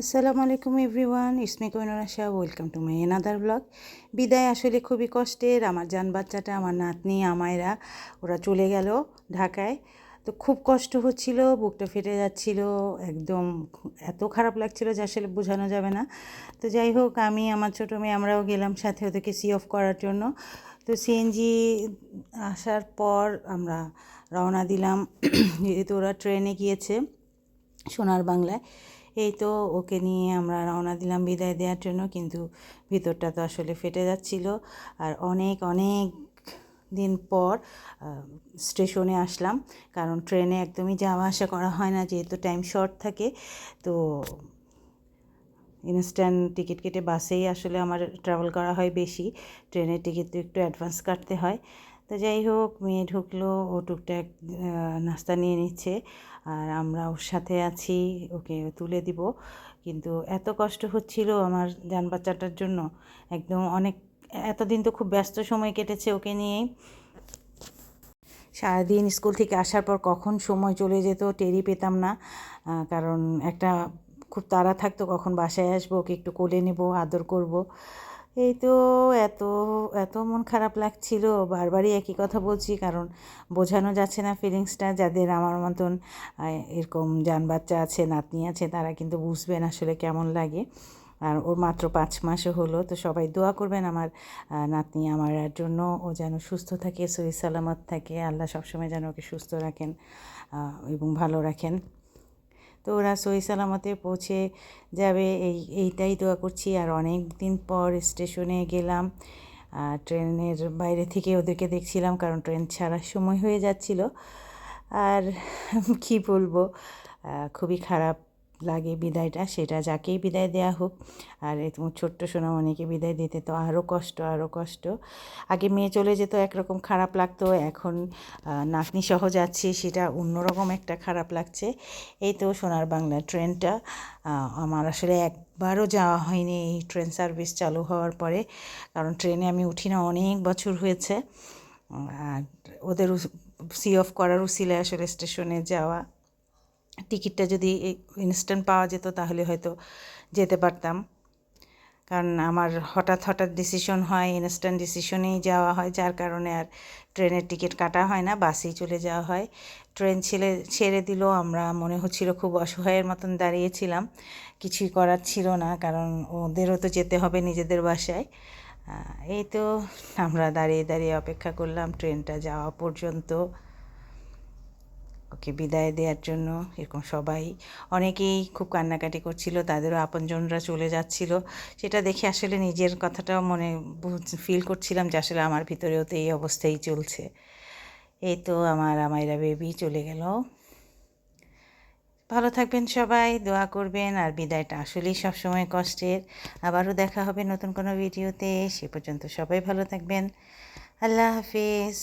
আসসালামু আলাইকুম everyone it's me Koinura Shah welcome to my another blog. বিদায় আসলে খুবই কষ্টের, আমার জান বাচ্চাটা, আমার নাতনি, আমায়রা, ওরা চলে গেল ঢাকায়। তো খুব কষ্ট হচ্ছিল, বুকটা ফেটে যাচ্ছিল, একদম এত খারাপ লাগছিল যে আসলে বোঝানো যাবে না। তো যাই হোক, আমি, আমার ছোটো মেয়ে, আমরাও গেলাম সাথে ওদেরকে সি অফ করার জন্য। তো সিএনজি আসার পর আমরা রওনা দিলাম, যেহেতু ওরা ট্রেনে গিয়েছে সোনার বাংলায়। এই তো ওকে নিয়ে আমরা রওনা দিলাম বিদায় দেওয়ার জন্য, কিন্তু ভিতরটা তো আসলে ফেটে যাচ্ছিল। আর অনেক অনেক দিন পর স্টেশনে আসলাম, কারণ ট্রেনে একদমই যাওয়া আসা করা হয় না, যেহেতু টাইম শর্ট থাকে। তো ইনস্ট্যান্ট টিকিট কেটে বাসেই আসলে আমার ট্রাভেল করা হয় বেশি, ট্রেনের টিকিট তো একটু অ্যাডভান্স কাটতে হয়। তো যাই হোক, মেয়ে ঢুকলো, ও টুকটাক নাস্তা নিয়ে নিচ্ছে আর আমরা ওর সাথে আছি, ওকে তুলে দিব। কিন্তু এত কষ্ট হচ্ছিল আমার যান বাচ্চাটার জন্য। একদম অনেক, এতদিন তো খুব ব্যস্ত সময় কেটেছে ওকে নিয়েই সারাদিন স্কুল থেকে আসার পর কখন সময় চলে যেত টেরি পেতাম না। কারণ একটা খুব তাড়া থাকতো কখন বাসায় আসব, ওকে একটু কোলে নেব, আদর করব। এই তো এত এত মন খারাপ লাগছিল। বারবারই একই কথা বলছি, কারণ বোঝানো যাচ্ছে না ফিলিংসটা যাদের আমার মতন এরকম যান বাচ্চা আছে, নাতনি আছে, তারা কিন্তু বুঝবেন আসলে কেমন লাগে। আর ওর মাত্র পাঁচ মাসে হলো, তো সবাই দোয়া করবেন আমার নাতনি আমার জন্য। ও যেন সুস্থ থাকে সহি সালামত থাকে। আল্লাহ সবসময় যেন ওকে সুস্থ রাখেন এবং ভালো রাখেন। তো ওরা সই সালামতে পৌঁছে যাবে। এই, এইটাই দোয়া করছি। আর অনেক দিন পর স্টেশনে গেলাম। ট্রেনের বাইরে থেকে ওদেরকে দেখছিলাম, কারণ ট্রেন ছাড়ার সময় হয়ে যাচ্ছিল। আর কি বলব? খুবই খারাপ লাগে বিদায়টা, সেটা যাকেই বিদায় দেওয়া হোক। আর তোমার ছোট্ট সোনামণিকে বিদায় দিতে তো আরও কষ্ট আরও কষ্ট। আগে মেয়ে চলে যেত, একরকম খারাপ লাগতো, এখন নাতনি সহ যাচ্ছি, সেটা অন্যরকম একটা খারাপ লাগছে। এই তো সোনার বাংলা ট্রেনটা আমার আসলে একবারও যাওয়া হয়নি এই ট্রেন সার্ভিস চালু হওয়ার পরে। কারণ ট্রেনে আমি উঠি না, অনেক বছর হয়েছে। আর ওদের সি অফ করার উসিলে আসলে স্টেশনে যাওয়া টিকিটটা যদি ইনস্ট্যান্ট পাওয়া যেত তাহলে হয়তো যেতে পারতাম। কারণ আমার হঠাৎ হঠাৎ ডিসিশন হয় ইনস্ট্যান্ট ডিসিশনেই যাওয়া হয়, যার কারণে আর ট্রেনের টিকিট কাটা হয় না, বাসেই চলে যাওয়া হয়। ট্রেন ছেড়ে ছেড়ে দিল, আমরা মনে হচ্ছিল খুব অসহায়ের মতন দাঁড়িয়েছিলাম। কিছুই করার ছিল না, কারণ ওদেরও তো যেতে হবে নিজেদের বাসায়। এই তো আমরা দাঁড়িয়ে দাঁড়িয়ে অপেক্ষা করলাম, ট্রেনটা যাওয়া পর্যন্ত। ওকে বিদায় দেওয়ার জন্য, এরকম সবাই, অনেকেই খুব কান্নাকাটি করছিল, তাদেরও আপনজনরা চলে যাচ্ছিল। সেটা দেখে আসলে নিজের কথাটাও মনে ফিল করছিলাম যে আসলে আমার ভিতরেও তো এই অবস্থাই চলছে। এই তো আমার আমাইরা বেবি চলে গেল। ভালো থাকবেন সবাই, দোয়া করবেন, আর বিদায়টা আসলেই সবসময় কষ্টের। আবারও দেখা হবে নতুন কোনো ভিডিওতে সে পর্যন্ত সবাই ভালো থাকবেন। আল্লাহ হাফিজ।